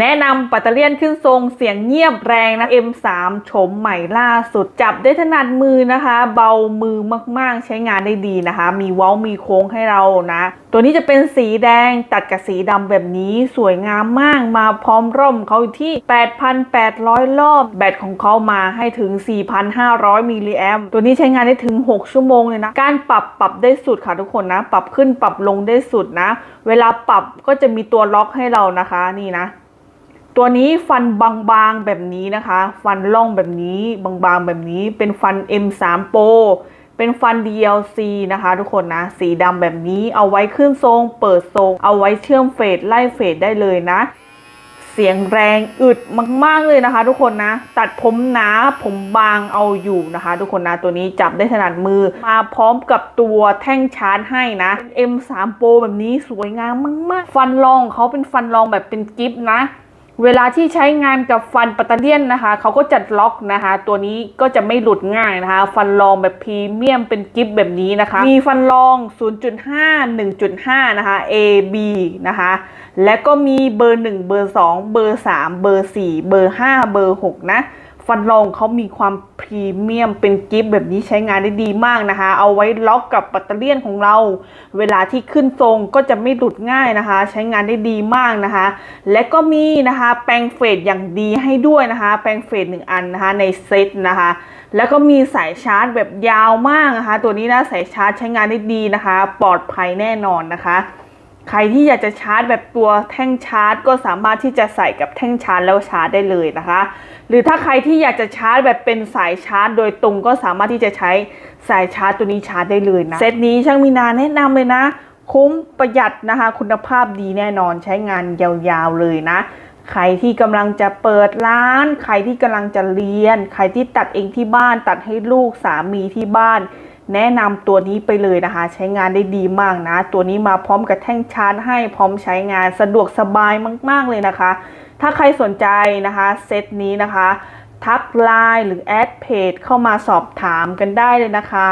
แนะนำปัตเตอร์เลียนขึ้นทรงเสียงเงียบแรงนะ M3 โฉมใหม่ล่าสุดจับได้ถนัดมือนะคะ เบามือมากๆใช้งานได้ดีนะคะ มีเว้ามีโค้งให้เรานะ ตัวนี้จะเป็นสีแดงตัดกับสีดำแบบนี้สวยงามมากมาพร้อมร่มเขาอยู่ที่ 8,800 รอบแบตของเขามาให้ถึง 4,500 มิลลิแอมตัวนี้ใช้งานได้ถึง 6 ชั่วโมงเลยนะ การปรับปรับได้สุดค่ะทุกคนนะ ปรับขึ้นปรับลงได้สุดนะ เวลาปรับก็จะมีตัวล็อกให้เรานะคะนี่นะ ตัวนี้ฟันบางๆแบบนี้นะคะ ฟันล่องแบบนี้บางๆแบบนี้ เป็นฟัน M3 Pro เป็นฟัน DLC นะคะ ทุกคนนะ สีดำแบบนี้เอาไว้ขึ้นทรง เปิดทรง เอาไว้เชื่อมเฟดไล่เฟดได้เลยนะ เสียงแรงอึดมากๆเลยนะคะ ทุกคนนะ ตัดผมหนาผมบางเอาอยู่นะคะ ทุกคนนะตัวนี้จับได้ถนัดมือ มาพร้อมกับตัวแท่งชาร์จให้นะ M3 Pro แบบนี้สวยงามมากๆ ฟันรองเขาเป็นฟันรองแบบเป็นกิฟต์นะ เวลาที่ใช้งานกับฟันปัตเตเลียนนะคะเขาก็จัดล็อกนะคะ ตัวนี้ก็จะไม่หลุดง่ายนะคะ ฟันรองแบบพรีเมียมเป็นกิฟต์แบบนี้นะคะ มีฟันรอง 0.5 1.5 นะคะ A B นะคะ และก็มีเบอร์ 1 เบอร์ 2 เบอร์ 3 เบอร์ 4 เบอร์ 5 เบอร์ 6 นะ ฟันรองเขามีความพรีเมียมเป็นกิฟต์แบบนี้ใช้งานได้ดีมากนะคะ เอาไว้ล็อกกับปัตเตอร์เลียนของเรา เวลาที่ขึ้นทรงก็จะไม่หลุดง่ายนะคะ ใช้งานได้ดีมากนะคะ และก็มีนะคะแปรงเฟดอย่างดีให้ด้วยนะคะ แปรงเฟดหนึ่งอันนะคะในเซตนะคะ แล้วก็มีสายชาร์จแบบยาวมากนะคะ ตัวนี้นะสายชาร์จใช้งานได้ดีนะคะ ปลอดภัยแน่นอนนะคะ ใครที่อยากจะชาร์จแบบตัวแท่งชาร์จ ก็สามารถที่จะใส่กับแท่งชาร์จแล้วชาร์จได้เลยนะคะ หรือถ้าใครที่อยากจะชาร์จแบบเป็นสายชาร์จ โดยตรงก็สามารถที่จะใช้สายชาร์จตัวนี้ชาร์จได้เลยนะเซตนี้ช่างมีนาแนะนำเลยนะ คุ้มประหยัดนะคะ คุณภาพดีแน่นอนใช้งานยาวๆเลยนะ ใครที่กำลังจะเปิดร้าน ใครที่กำลังจะเรียน ใครที่ตัดเองที่บ้าน ตัดให้ลูกสามีที่บ้าน แนะนำตัวนี้ไปเลยนะคะ ใช้งานได้ดีมากนะ ตัวนี้มาพร้อมกับแท่งชาร์จให้พร้อมใช้งานสะดวกสบายมาก ๆ เลยนะคะ ถ้าใครสนใจนะคะเซตนี้นะคะ ทักไลน์หรือแอดเพจเข้ามาสอบถามกันได้เลยนะคะ